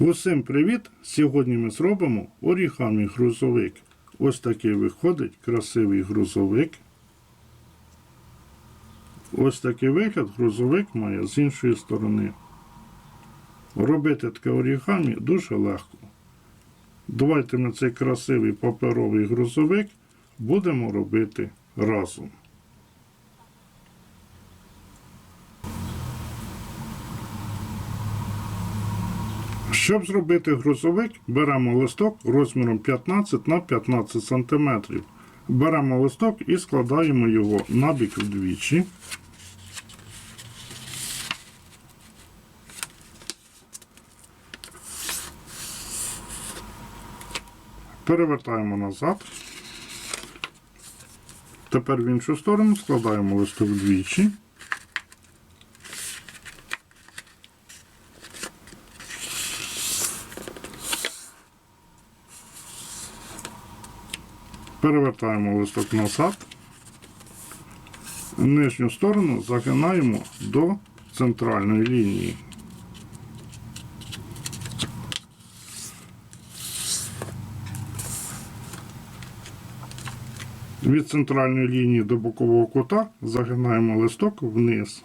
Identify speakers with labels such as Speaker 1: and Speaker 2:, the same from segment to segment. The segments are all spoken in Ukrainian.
Speaker 1: Усім привіт! Сьогодні ми зробимо орігамі грузовик. Ось такий виходить красивий грузовик. Ось такий вигляд грузовик має з іншої сторони. Робити таке орігамі дуже легко. Давайте ми цей красивий паперовий грузовик будемо робити разом. Щоб зробити грузовик, беремо листок розміром 15 на 15 см. Беремо листок і складаємо його набік вдвічі. Перевертаємо назад. Тепер в іншу сторону складаємо листок вдвічі. Перевертаємо листок назад. Нижню сторону загинаємо до центральної лінії. Від центральної лінії до бокового кута загинаємо листок вниз.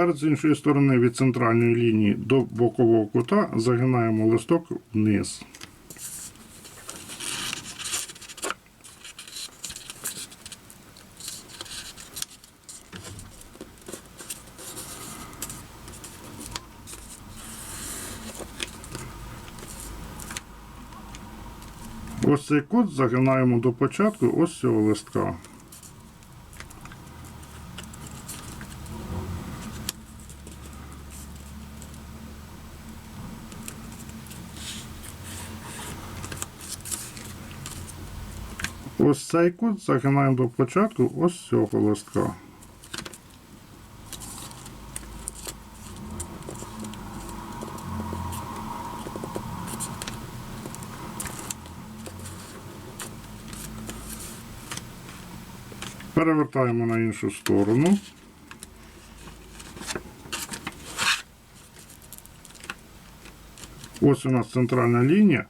Speaker 1: Тепер з іншої сторони від центральної лінії до бокового кута загинаємо листок вниз. Ось цей кут загинаємо до початку ось цього листка. Ось цей кут загинаємо до початку ось цього листка. Перевертаємо на іншу сторону. Ось у нас центральна лінія,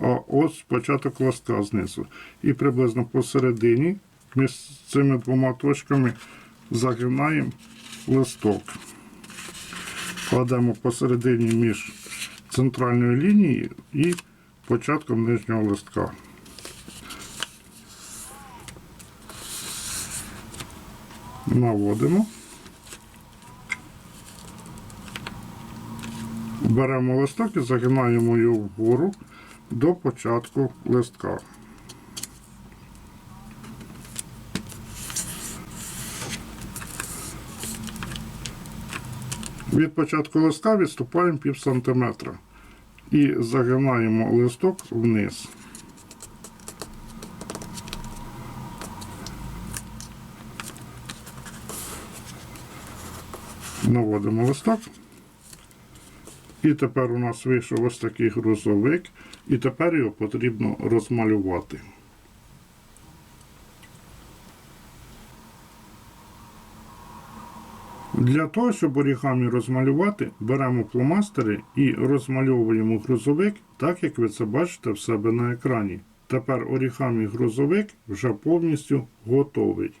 Speaker 1: а ось початок листка знизу. І приблизно посередині між цими двома точками загинаємо листок. Кладемо посередині між центральною лінією і початком нижнього листка. Наводимо. Беремо листок і загинаємо його вгору до початку листка. Від початку листка відступаємо пів сантиметра і загинаємо листок вниз. Наводимо листок. І тепер у нас вийшов ось такий грузовик, і тепер його потрібно розмалювати. Для того, щоб орігамі розмалювати, беремо фломастери і розмальовуємо грузовик, так як ви це бачите в себе на екрані. Тепер орігамі грузовик вже повністю готовий.